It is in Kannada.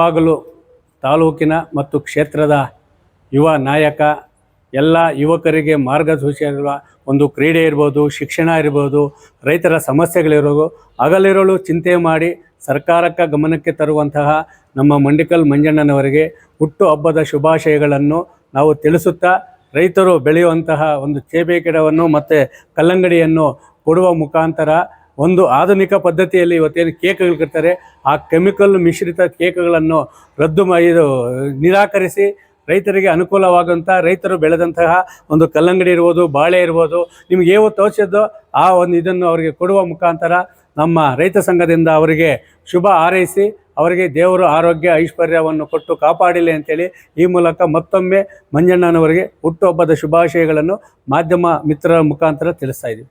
ಬಾಗಲು ತಾಲೂಕಿನ ಮತ್ತು ಕ್ಷೇತ್ರದ ಯುವ ನಾಯಕ, ಎಲ್ಲ ಯುವಕರಿಗೆ ಮಾರ್ಗದರ್ಶಿಯಾಗಿರುವ ಒಂದು ಕ್ರೀಡೆ ಇರ್ಬೋದು, ಶಿಕ್ಷಣ ಇರ್ಬೋದು, ರೈತರ ಸಮಸ್ಯೆಗಳಿರೋದು ಹಗಲಿರಲು ಚಿಂತೆ ಮಾಡಿ ಸರ್ಕಾರಕ್ಕೆ ಗಮನಕ್ಕೆ ತರುವಂತಹ ನಮ್ಮ ಮಂಡಿಕಲ್ ಮಂಜಣ್ಣನವರಿಗೆ ಹುಟ್ಟು ಹಬ್ಬದ ಶುಭಾಶಯಗಳನ್ನು ನಾವು ತಿಳಿಸುತ್ತಾ ರೈತರು ಬೆಳೆಯುವಂತಹ ಒಂದು ಚೇಬೆ ಗಿಡವನ್ನು ಮತ್ತು ಕಲ್ಲಂಗಡಿಯನ್ನು ಕೊಡುವ ಮುಖಾಂತರ ಒಂದು ಆಧುನಿಕ ಪದ್ಧತಿಯಲ್ಲಿ ಇವತ್ತೇನು ಕೇಕ್ಗಳು ಕಟ್ತಾರೆ, ಆ ಕೆಮಿಕಲ್ ಮಿಶ್ರಿತ ಕೇಕ್ಗಳನ್ನು ರದ್ದು ಇದು ನಿರಾಕರಿಸಿ ರೈತರಿಗೆ ಅನುಕೂಲವಾಗುವಂಥ ರೈತರು ಬೆಳೆದಂತಹ ಒಂದು ಕಲ್ಲಂಗಡಿ ಇರ್ಬೋದು, ಬಾಳೆ ಇರ್ಬೋದು, ನಿಮ್ಗೆ ಯಾವ ತೋರಿಸಿದ್ದೋ ಆ ಒಂದು ಇದನ್ನು ಅವರಿಗೆ ಕೊಡುವ ಮುಖಾಂತರ ನಮ್ಮ ರೈತ ಸಂಘದಿಂದ ಅವರಿಗೆ ಶುಭ ಹಾರೈಸಿ, ಅವರಿಗೆ ದೇವರು ಆರೋಗ್ಯ, ಐಶ್ವರ್ಯವನ್ನು ಕೊಟ್ಟು ಕಾಪಾಡಿಲಿ ಅಂತೇಳಿ ಈ ಮೂಲಕ ಮತ್ತೊಮ್ಮೆ ಮಂಜಣ್ಣನವರಿಗೆ ಹುಟ್ಟುಹಬ್ಬದ ಶುಭಾಶಯಗಳನ್ನು ಮಾಧ್ಯಮ ಮಿತ್ರರ ಮುಖಾಂತರ ತಿಳಿಸ್ತಾ ಇದ್ದೀವಿ.